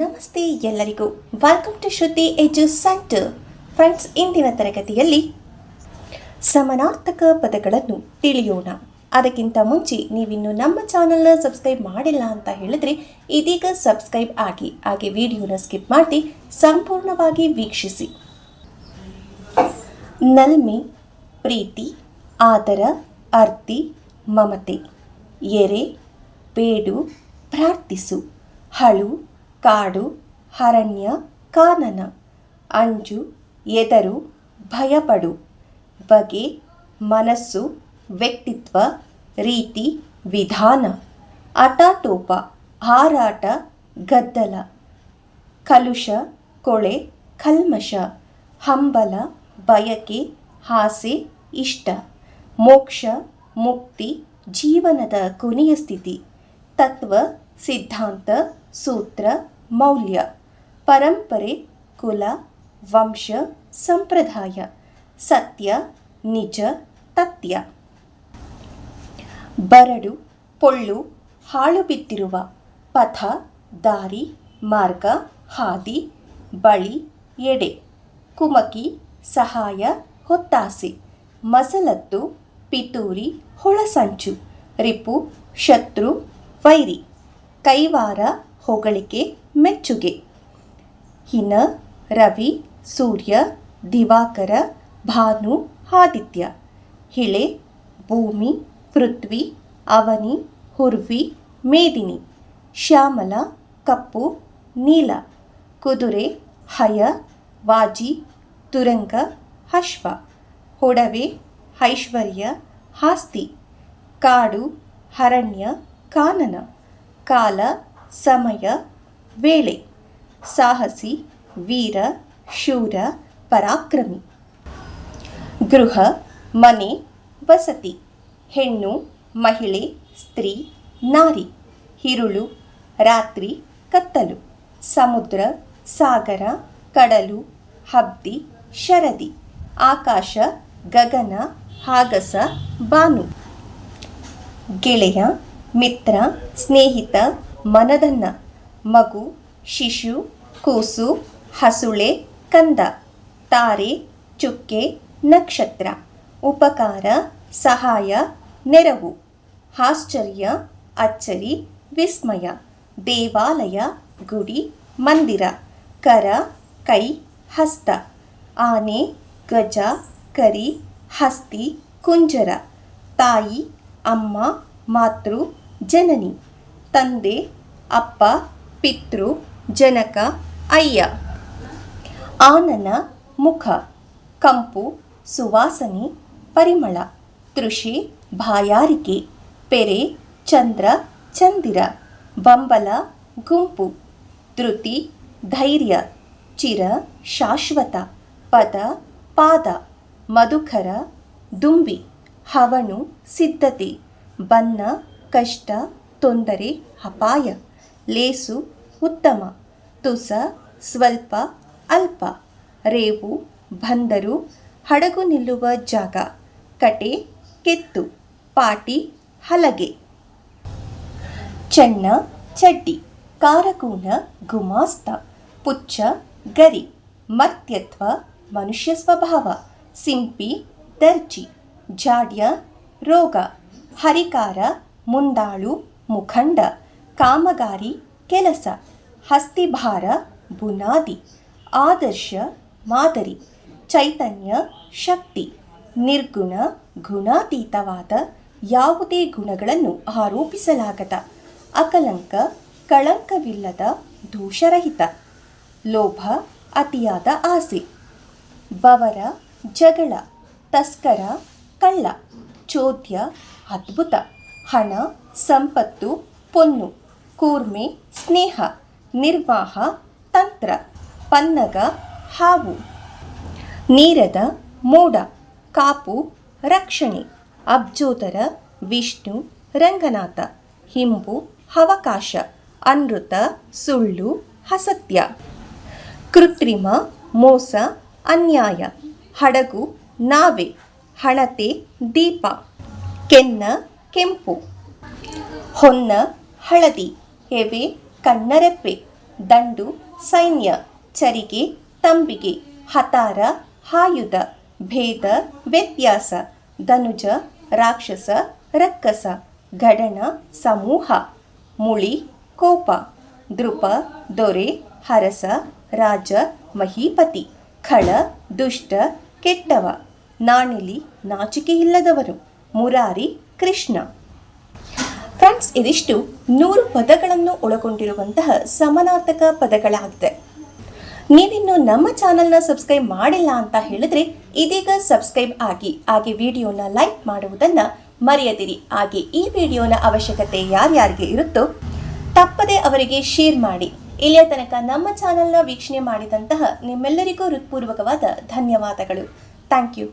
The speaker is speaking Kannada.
ನಮಸ್ತೆ ಎಲ್ಲರಿಗೂ. Welcome to Shruti edu centre friends ಇಂದಿನ ತರಗತಿಯಲ್ಲಿ ಸಮನಾರ್ಥಕ ಪದಗಳನ್ನು ತಿಳಿಯೋಣ. ಅದಕ್ಕಿಂತ ಮುಂಚೆ ನೀವಿನ್ನು ನಮ್ಮ ಚಾನಲ್ನ ಸಬ್ಸ್ಕ್ರೈಬ್ ಮಾಡಿಲ್ಲ ಅಂತ ಹೇಳಿದ್ರೆ ಇದೀಗ ಸಬ್ಸ್ಕ್ರೈಬ್ ಆಗಿ, ಹಾಗೆ ವಿಡಿಯೋನ ಸ್ಕಿಪ್ ಮಾಡಿ, ಸಂಪೂರ್ಣವಾಗಿ ವೀಕ್ಷಿಸಿ. ನಲ್ಮೆ, ಪ್ರೀತಿ, ಆದರ, ಅರ್ತಿ, ಮಮತೆ. ಎರೆ ಬೇಡು ಪ್ರಾರ್ಥಿಸು. ಹಳು ಕಾಡು, ಅರಣ್ಯ, ಕಾನನ. ಅಂಜು, ಎದರು, ಭಯಪಡು. ಬಗೆ, ಮನಸ್ಸು, ವ್ಯಕ್ತಿತ್ವ, ರೀತಿ, ವಿಧಾನ. ಅಟಾಟೋಪ ಹಾರಾಟ, ಗದ್ದಲ. ಕಲುಷ, ಕೊಳೆ, ಕಲ್ಮಶ. ಹಂಬಲ, ಬಯಕೆ ಹಾಸೆ ಇಷ್ಟ. ಮೋಕ್ಷ, ಮುಕ್ತಿ, ಜೀವನದ ಕೊನೆಯ ಸ್ಥಿತಿ. ತತ್ವ, ಸಿದ್ಧಾಂತ, ಸೂತ್ರ. ಮೌಲ್ಯ, ಪರಂಪರೆ, ಕುಲ, ವಂಶ, ಸಂಪ್ರದಾಯ, ಸತ್ಯ, ನಿಜ ತತ್ಯ ಬರಡು, ಪೊಳ್ಳು, ಹಾಳು ಬಿದ್ದಿರುವ, ಪಥ, ದಾರಿ, ಮಾರ್ಗ, ಹಾದಿ, ಬಳಿ, ಎಡೆ, ಕುಮಕಿ, ಸಹಾಯ, ಹೊತ್ತಾಸೆ, ಮಸಲತ್ತು, ಪಿತೂರಿ, ಹೊಳಸಂಚು, ರಿಪು, ಶತ್ರು, ವೈರಿ, ಕೈವಾರ ಹೊಗಳಿಕೆ, ಮೆಚ್ಚುಗೆ. ಹಿನ, ರವಿ, ಸೂರ್ಯ, ದಿವಾಕರ, ಭಾನು, ಆದಿತ್ಯ. ಹಿಳೆ, ಭೂಮಿ, ಪೃಥ್ವಿ, ಅವನಿ, ಹುರ್ವಿ, ಮೇದಿನಿ. ಶ್ಯಾಮಲ, ಕಪ್ಪು, ನೀಲ. ಕುದುರೆ, ಹಯ, ವಾಜಿ, ತುರಂಗ, ಅಶ್ವ. ಹೊಡವೆ ಐಶ್ವರ್ಯ, ಆಸ್ತಿ. ಕಾಡು, ಅರಣ್ಯ, ಕಾನನ. ಕಾಲ ಸಮಯ, ವೇಳೆ, ಸಾಹಸಿ, ವೀರ, ಶೂರ, ಪರಾಕ್ರಮಿ. ಗೃಹ, ಮನೆ, ವಸತಿ. ಹೆಣ್ಣು, ಮಹಿಳೆ, ಸ್ತ್ರೀ, ನಾರಿ. ಹಿರುಳು ರಾತ್ರಿ, ಕತ್ತಲು. ಸಮುದ್ರ, ಸಾಗರ, ಕಡಲು, ಹಬ್ದಿ, ಶರದಿ. ಆಕಾಶ, ಗಗನ, ಹಾಗಸ, ಬಾನು. ಗೆಳೆಯ, ಮಿತ್ರ, ಸ್ನೇಹಿತ ಮನದನ್ನ. ಮಗು, ಶಿಶು, ಕೂಸು, ಹಸುಳೆ, ಕಂದ. ತಾರೆ, ಚುಕ್ಕೆ, ನಕ್ಷತ್ರ. ಉಪಕಾರ, ಸಹಾಯ, ನೆರವು. ಆಶ್ಚರ್ಯ, ಅಚ್ಚರಿ, ವಿಸ್ಮಯ. ದೇವಾಲಯ, ಗುಡಿ, ಮಂದಿರ. ಕರ, ಕೈ, ಹಸ್ತ. ಆನೆ, ಗಜ, ಕರಿ, ಹಸ್ತಿ, ಕುಂಜರ. ತಾಯಿ, ಅಮ್ಮ, ಮಾತೃ, ಜನನಿ. ತಂದೆ, ಅಪ್ಪ, ಪಿತೃ, ಜನಕ, ಅಯ್ಯ. ಆನನ ಮುಖ, ಕಂಪು, ಸುವಾಸನೆ, ಪರಿಮಳ ತೃಷಿ ಬಾಯಾರಿಕೆ, ಪೆರೆ, ಚಂದ್ರ, ಚಂದಿರ, ಬಂಬಲ, ಗುಂಪು, ಧೃತಿ, ಧೈರ್ಯ, ಚಿರ, ಶಾಶ್ವತ, ಪದ, ಪಾದ, ಮಧುಕರ, ದುಂಬಿ ಹವಣು ಸಿದ್ಧತೆ ಬನ್ನ ಕಷ್ಟ ತೊಂದರೆ, ಅಪಾಯ, ಲೇಸು, ಉತ್ತಮ, ತುಸ, ಸ್ವಲ್ಪ, ಅಲ್ಪ, ರೇವು, ಬಂದರು, ಹಡಗು ನಿಲ್ಲುವ ಜಾಗ, ಕಟೆ, ಕೆತ್ತು, ಪಾಟಿ, ಹಲಗೆ. ಚೆನ್ನ, ಚಡ್ಡಿ, ಕಾರಕೂನ, ಗುಮಾಸ್ತ, ಪುಚ್ಚ, ಗರಿ, ಮರ್ತ್ಯತ್ವ, ಮನುಷ್ಯ ಸ್ವಭಾವ, ಸಿಂಪಿ, ದರ್ಜಿ, ಜಾಡ್ಯ, ರೋಗ, ಹರಿಕಾರ, ಮುಂದಾಳು ಮುಖಂಡ, ಕಾಮಗಾರಿ, ಕೆಲಸ, ಹಸ್ತಿಭಾರ, ಬುನಾದಿ, ಆದರ್ಶ, ಮಾದರಿ, ಚೈತನ್ಯ, ಶಕ್ತಿ, ನಿರ್ಗುಣ, ಗುಣಾತೀತವಾದ ಯಾವುದೇ ಗುಣಗಳನ್ನು ಆರೋಪಿಸಲಾಗದ ಅಕಲಂಕ, ಕಳಂಕವಿಲ್ಲದ, ದೋಷರಹಿತ, ಲೋಭ, ಅತಿಯಾದ ಆಸೆ, ಬವರ, ಜಗಳ, ತಸ್ಕರ, ಕಳ್ಳ, ಚೋದ್ಯ, ಅದ್ಭುತ. ಹಣ, ಸಂಪತ್ತು, ಪೊನ್ನು, ಕೂರ್ಮೆ, ಸ್ನೇಹ, ನಿರ್ವಾಹ, ತಂತ್ರ, ಪನ್ನಗ, ಹಾವು. ನೀರದ ಮೋಡ, ಕಾಪು, ರಕ್ಷಣೆ ಅಬ್ಜೋದರ ವಿಷ್ಣು, ರಂಗನಾಥ, ಹಿಂಬು, ಅವಕಾಶ, ಅನೃತ, ಸುಳ್ಳು, ಅಸತ್ಯ. ಕೃತ್ರಿಮ, ಮೋಸ, ಅನ್ಯಾಯ, ಹಡಗು, ನಾವೆ, ಹಣತೆ, ದೀಪ. ಕೆನ್ನ ಕೆಂಪು, ಹೊನ್ನ, ಹಳದಿ ಎವೆ ಕಣ್ಣರೆಪ್ಪೆ ದಂಡು, ಸೈನ್ಯ, ಚರಿಗೆ, ತಂಬಿಗೆ, ಹತಾರ, ಹಾಯುಧ, ಭೇದ, ವ್ಯತ್ಯಾಸ, ಧನುಜ, ರಾಕ್ಷಸ, ರಕ್ಕಸ ಗಡಣ ಸಮೂಹ, ಮುಳಿ, ಕೋಪ ದೃಪ ದೊರೆ, ಹರಸ, ರಾಜ, ಮಹೀಪತಿ, ಖಳ, ದುಷ್ಟ, ಕೆಟ್ಟವ, ನಾಣಿಲಿ, ನಾಚಿಕೆಯಿಲ್ಲದವರು, ಮುರಾರಿ ಕೃಷ್ಣ. ಫ್ರೆಂಡ್ಸ್, ಇದಿಷ್ಟು ನೂರು ಪದಗಳನ್ನು ಒಳಗೊಂಡಿರುವಂತಹ ಸಮಾನಾರ್ಥಕ ಪದಗಳಾಗಿದೆ. ನೀವಿನ್ನು ನಮ್ಮ ಚಾನಲ್ನ ಸಬ್ಸ್ಕ್ರೈಬ್ ಮಾಡಿಲ್ಲ ಅಂತ ಹೇಳಿದ್ರೆ ಇದೀಗ ಸಬ್ಸ್ಕ್ರೈಬ್ ಆಗಿ, ಹಾಗೆ ವಿಡಿಯೋನ ಲೈಕ್ ಮಾಡುವುದನ್ನ ಮರೆಯದಿರಿ. ಹಾಗೆ ಈ ವಿಡಿಯೋನ ಅವಶ್ಯಕತೆ ಯಾರ್ಯಾರಿಗೆ ಇರುತ್ತೋ ತಪ್ಪದೆ ಅವರಿಗೆ ಶೇರ್ ಮಾಡಿ. ಇಲ್ಲಿಯ ತನಕ ನಮ್ಮ ಚಾನಲ್ನ ವೀಕ್ಷಣೆ ಮಾಡಿದಂತಹ ನಿಮ್ಮೆಲ್ಲರಿಗೂ ಹೃತ್ಪೂರ್ವಕವಾದ ಧನ್ಯವಾದಗಳು. Thank you.